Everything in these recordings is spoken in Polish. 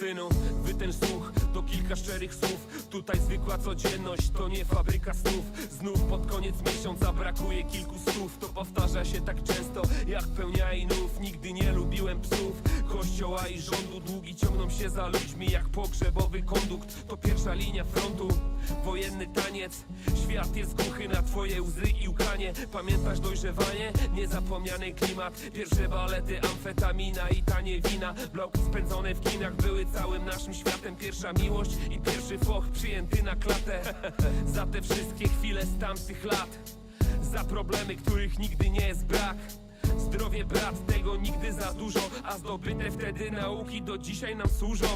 Synu, wytęż słuch, to kilka szczerych słów. Tutaj zwykła codzienność, to nie fabryka snów. Znów pod koniec miesiąca brakuje kilku stów. To powtarza się tak często, jak pełnia inów Nigdy nie lubiłem psów Kościoła i rządu. Długi ciągną się za ludźmi Jak pogrzebowy kondukt, to pierwsza linia frontu Wojenny taniec, świat jest głuchy na twoje łzy i łkanie. Pamiętasz dojrzewanie? Niezapomniany klimat. Pierwsze balety, amfetamina i tanie wina Bloki spędzone w kinach były całym naszym światem. Pierwsza miłość i pierwszy foch przyjęty na klatę. Za te wszystkie chwile z tamtych lat. Za problemy, których nigdy nie jest brak Zdrowie brat, tego nigdy za dużo A zdobyte wtedy nauki do dzisiaj nam służą.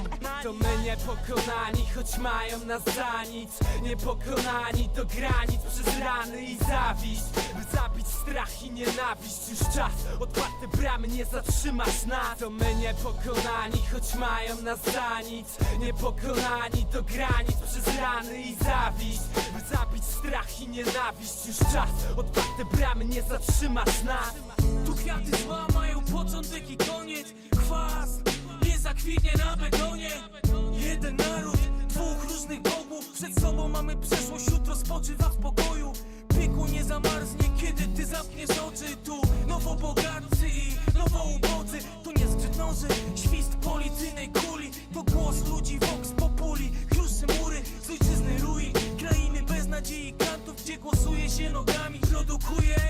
To my niepokonani, choć mają nas za nic. Niepokonani do granic przez rany i zawiść. By zabić strach i nienawiść Już czas, otwarte bramy, nie zatrzymasz nas. To my niepokonani, choć mają nas za nic. Niepokonani do granic przez rany i zawiść. By zabić strach i nienawiść Już czas, otwarte bramy, nie zatrzymasz nas kwiaty zła mają początek i koniec. Kwas nie zakwitnie na betonie. Jeden naród, dwóch różnych bogów. Przed sobą mamy przeszłość, jutro spoczywa w spokoju Piekło nie zamarznie, kiedy ty zamkniesz oczy Tu. Nowo bogatcy i nowo ubodzy. To nie zgrzyt noży, świst policyjnej kuli. To głos ludzi vox populi. Kruszy mury z ojczyzny rui. Krainy bez nadziei kantów Gdzie głosuje się nogami. Produkuje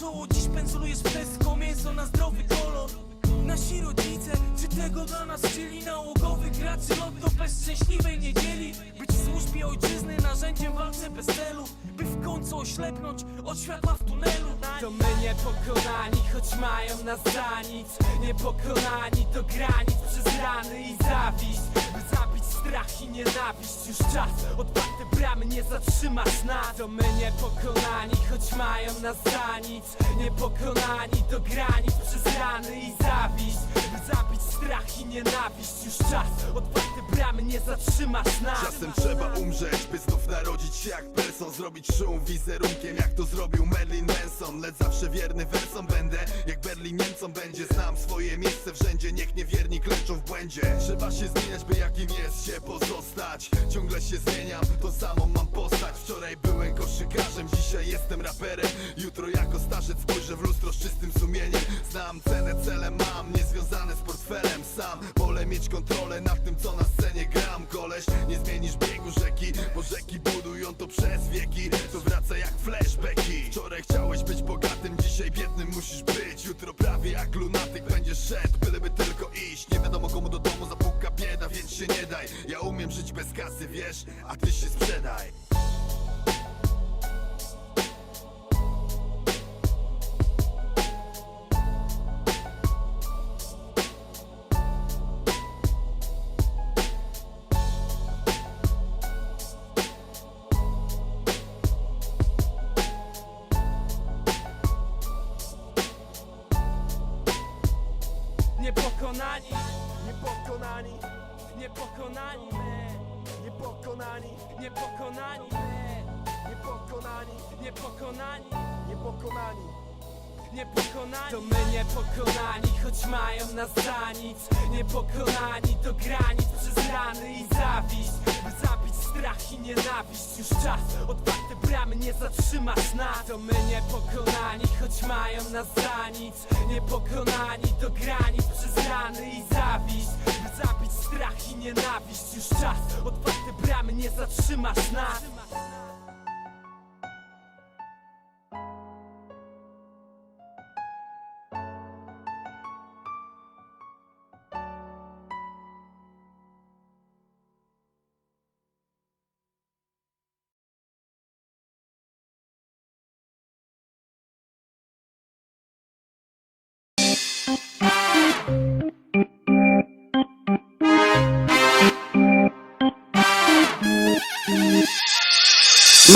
czoło Dziś pędzlujesz w Tesco Mięso na zdrowy kolor. Nasi rodzice, czy tego dla nas chcieli? Nałogowych graczy lotto bez szczęśliwej niedzieli. Być w służbie ojczyzny narzędziem walce bez celu. By w końcu oślepnąć od światła w tunelu. To my niepokonani, choć mają nas za nic. Niepokonani do granic przez rany i zawiść nienawiść Już czas, otwarte bramy, nie zatrzymasz nas To my niepokonani, choć mają nas za nic Niepokonani do granic przez rany i zawiść By zabić strach i nienawiść. Już czas, otwarte bramy, nie zatrzymasz nas. Czasem trzeba umrzeć, by znów narodzić się jak person Zrobić szum wizerunkiem, jak to zrobił Merlin Manson. Lecz zawsze wierny wersom będę, jak Berlin Niemcom będzie. Znam swoje miejsce w rzędzie, niech niewierni klęczą w błędzie. Trzeba się zmieniać, by jakim jest się pozostać. Ciągle się zmieniam, to samą mam postać. Wczoraj byłem koszykarzem, dzisiaj jestem raperem. Jutro jako starzec spojrzę w lustro z czystym sumieniem. Znam cenę, cele mam, niezwiązane z portfelem Sam. Wolę mieć kontrolę nad tym, co na scenie gram. Koleś, nie zmienisz biegu rzeki, bo rzeki budują to przez wieki. To wraca jak flashbacki. Wczoraj chciałeś być bogatym, dzisiaj biednym musisz być. Jutro prawie jak lunatyk będziesz szedł, byleby tylko iść. Nie wiadomo komu do domu zapuka bieda, więc się nie daj. Ja umiem żyć bez kasy, wiesz, a ty się sprzedaj Niepokonani, Niepokonani, niepokonani. My niepokonani, Niepokonani. My niepokonani, Niepokonani. Niepokonani. Niepokonani. To my niepokonani, choć mają nas za nic. Niepokonani do granic przez rany i zawiść nienawiść Już czas, otwarte bramy, nie zatrzymasz nas To. My niepokonani, choć mają nas za nic. Niepokonani do granic przez rany i zawiść. By zabić strach i nienawiść Już czas, otwarte bramy, nie zatrzymasz nas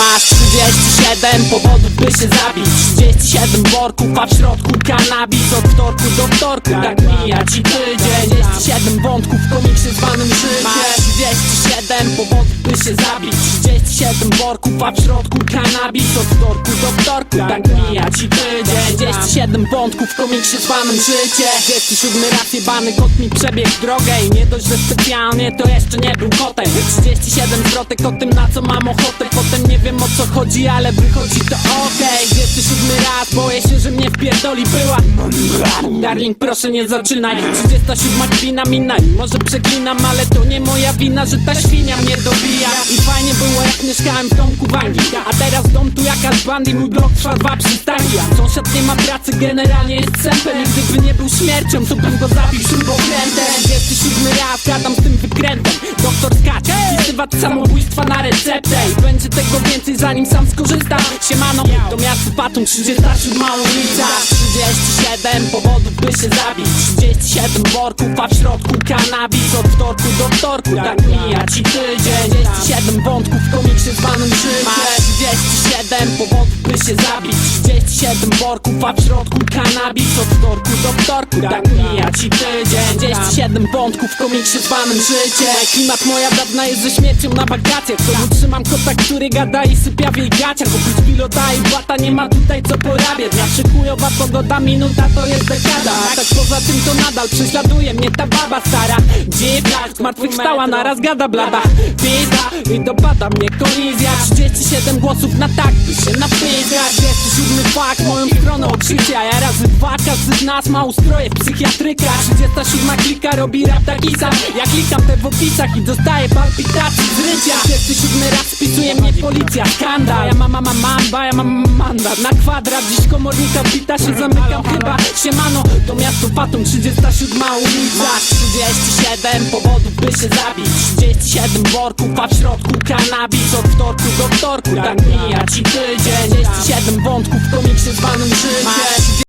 Masz 37 37 powodów by się zabić. 37 worków, a w środku kanabis. Od wtorku do wtorku, tak mija ci tydzień. 37 wątków w komiksie zwanym życie Masz 37 powodów by się zabić. 37 worków, a w środku kanabis. Od wtorku do wtorku, tak mija ci tydzień. 37 wątków w komiksie zwanym życie 37 raz jebany kot mi przebiegł drogę I nie dość, że specjalnie to jeszcze nie był kotem. 37 zwrotek o tym na co mam ochotę. Potem nie wiem o co chodzi, ale wychodzi to okej 27 raz boję się, że mnie wpierdoli była Darling proszę nie zaczynaj. 37 kpina mina może przeklinam Ale to nie moja wina, że ta świnia mnie dobija. I fajnie było jak mieszkałem w domku Wangi A teraz dom tu jakaś bandy, mój blok trwa dwa przystanki A sąsiad nie ma pracy, generalnie jest sępem. I gdyby nie był śmiercią, to bym go zabił śrubokrętem? 27 raz gadam z tym wykrętem. Doktor skacz, wpisywać samobójstwa na receptę. I będzie tego więcej zanim sam skorzystam Siemano, do miastu Batum 37 ulica 37 powodów by się zabić. 37 worków, a w środku kanabis. Od wtorku do wtorku, tak mija ci tydzień. 37 wątków w komiksie zwanym życie 37 powodów by się zabić 37 worków, a w środku kanabis Od wtorku do wtorku, tak mija ci tydzień. 37 wątków w komiksie zwanym życie. Klimat moja dawna jest ze śmiercią na wakacjach. To trzymam kota, który gada i sypia w jej gaciach. Oprócz pilota i błata nie ma tutaj co porabiać. Zawsze chujowa pogoda, minuta to jest dekada. Tak poza tym to nadal prześladuje mnie ta baba stara. Dziwna, zmartwychwstała, naraz gada blada. Pizda i dopada mnie kolizja 37 głosów na tak, by się napizgać 27 fakt, moją stronę odkrycia Ja razy dwa, każdy z nas ma ustroje psychiatryka. 37 klika robi rap taki sam Ja klikam te w opisach i dostaję palpitacji z rycia. 37 raz spisuje mnie policja, skandal. Ja mam, mam, mam, mam, ja mam mandat. Na kwadrat, dziś komornika wbita się zamykam chyba Siemano, to miasto Fatum, 37 ulica. 37 powodów by się zabić. 37 worków, a w środku kanabis. Od wtorku do wtorku, Jorku, tak mija ci tydzień. 37 wątków w komiksie zwanym życiem.